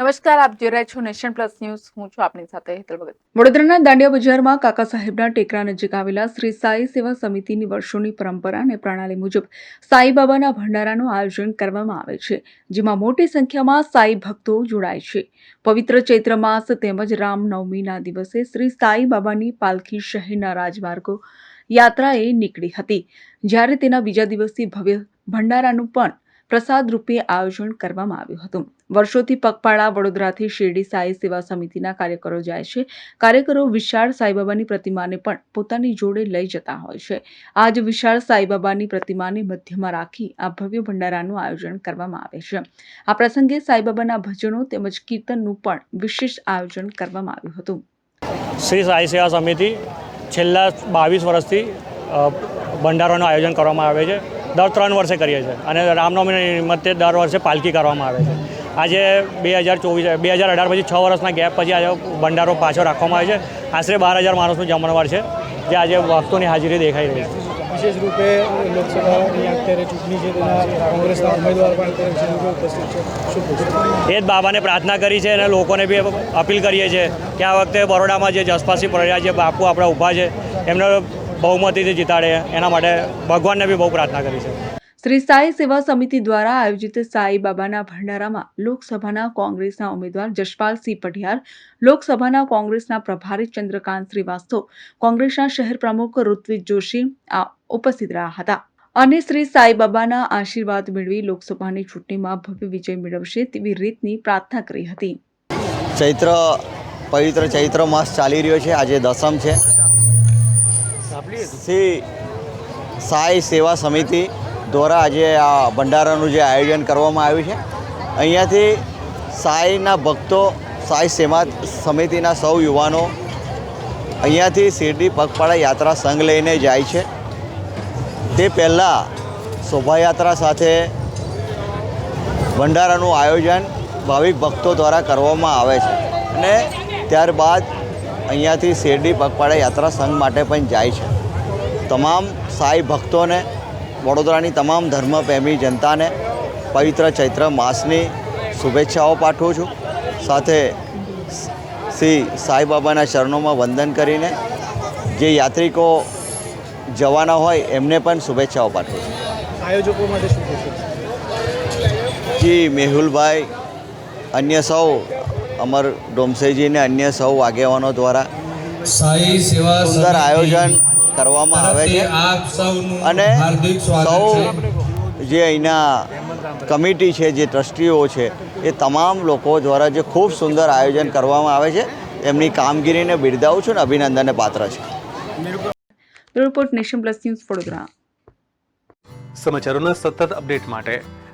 નમસ્કાર, આપ જોઈ રહ્યા છો નેશન પ્લસ ન્યૂઝ. હું છું આપની સાથે હેતલ ભગત. વડોદરાના દાંડિયા બજારમાં કાકા સાહેબના ટેકરા નજીક આવેલા શ્રી સાઈ સેવા સમિતિની વર્ષોની પરંપરા અને પ્રણાલી મુજબ સાઈબાબાના ભંડારાનું આયોજન કરવામાં આવે છે, જેમાં મોટી સંખ્યામાં સાઈ ભક્તો જોડાય છે. પવિત્ર ચૈત્ર માસ તેમજ રામનવમીના દિવસે શ્રી સાઈ બાબાની પાલખી શહેરના રાજમાર્ગો યાત્રાએ નીકળી હતી. જ્યારે તેના બીજા દિવસથી ભવ્ય ભંડારાનું પણ પ્રસાદ રૂપે આયોજન કરવામાં આવ્યું હતું. વર્ષોથી પગપાળા વડોદરાથી શિરડી સાઈ સેવા સમિતિના કાર્યકરો જાય છે. કાર્યકરો વિશાળ સાંઈબાબાની પ્રતિમાને પણ પોતાની જોડે લઈ જતા હોય છે. આજ વિશાળ સાંઈબાબાની પ્રતિમાને મધ્યમાં રાખી આ ભવ્ય ભંડારાનું આયોજન કરવામાં આવે છે. આ પ્રસંગે સાઈબાબાના ભજનો તેમજ કીર્તનનું પણ વિશેષ આયોજન કરવામાં આવ્યું હતું. શ્રી સાઈ સેવા સમિતિ છેલ્લા બાવીસ વર્ષથી ભંડારાનું આયોજન કરવામાં આવે છે. દર ત્રણ વર્ષે કરીએ છીએ. અને રામનવમીના નિમિત્તે દર વર્ષે પાલખી કરવામાં આવે છે. આજે બે હજાર ચોવીસ બે હજાર અઢાર પછી છ વર્ષના ગેપ પછી આજે ભંડારો પાછો રાખવામાં આવે છે. આશરે બાર હજાર માણસનું જમણવાર છે જે આજે ભક્તોની હાજરી દેખાઈ રહી છે. વિશેષ રૂપે લોકસભાની અત્યારે ચૂંટણી છે તેના કોંગ્રેસના ઉમેદવાર પણ અત્યારે ઉપસ્થિત છે એ જ બાબાને પ્રાર્થના કરી છે અને લોકોને બી અપીલ કરીએ છીએ કે આ વખતે બરોડામાં જે જસપાસી પડ્યા છે બાપુ આપણા ઊભા છે એમને બહુમતીથી જીતાડે. એના માટે ભગવાનને બી બહુ પ્રાર્થના કરી છે. શ્રી સાઈ સેવા સમિતિ દ્વારા આયોજિત સાઈ બાબાના ભંડારામાં લોકસભાના કોંગ્રેસના ઉમેદવાર જશપાલસિંહ પઢિયાર લોકસભાના કોંગ્રેસના પ્રભારી ચંદ્રકાંત શ્રીવાસ્તવ કોંગ્રેસના શહેર પ્રમુખ ઋત્વિજ જોશી આ ઉપસ્થિત રહ્યા હતા. અને શ્રી સાઈ બાબાના આશીર્વાદ મેળવી લોકસભાની ચૂંટણીમાં ભવ્ય વિજય મેળવશે તેવી રીતની પ્રાર્થના કરી હતી. ચૈત્ર પવિત્ર ચૈત્ર માસ ચાલી રહ્યો છે. આજે દસમ છે. શ્રી સાઈ સેવા સમિતિ દ્વારા આજે આ ભંડારાનું જે આયોજન કરવામાં આવ્યું છે. અહીંયાથી સાઈના ભક્તો, સાઈ સેવા સમિતિના સૌ યુવાનો અહીંયાથી શિરડી પગપાળા યાત્રા સંઘ લઈને જાય છે. તે પહેલાં શોભાયાત્રા સાથે ભંડારાનું આયોજન ભાવિક ભક્તો દ્વારા કરવામાં આવે છે. અને ત્યારબાદ અહીંયાથી શેરડી પગપાળા યાત્રા સંઘ માટે પણ જાય છે. તમામ સાઈ ભક્તોને વડોદરાની તમામ ધર્મપ્રેમી જનતાને પવિત્ર ચૈત્ર માસની શુભેચ્છાઓ પાઠવું છું. સાથે શ્રી સાંઈબાબાના ચરણોમાં વંદન કરીને જે યાત્રિકો જવાના હોય એમને પણ શુભેચ્છાઓ પાઠવું છું. આયોજકો માટે જી મેહુલભાઈ અન્ય સૌ અમર ડોમસેજી ને અન્ય સૌ આગેવાનો દ્વારા સાઈ સેવા સુંદર આયોજન કરવામાં આવે છે. આપ સૌનું અને હાર્દિક સ્વાગત સૌ છે. જે અહીંના કમિટી છે જે ટ્રસ્ટીઓ છે એ તમામ લોકો દ્વારા જે ખૂબ સુંદર આયોજન કરવામાં આવે છે એમની કામગીરીને બિરદાવું છું અને અભિનંદનને પાત્ર છે. Report nation plus news Vadodara. સમાચારોના સતત અપડેટ માટે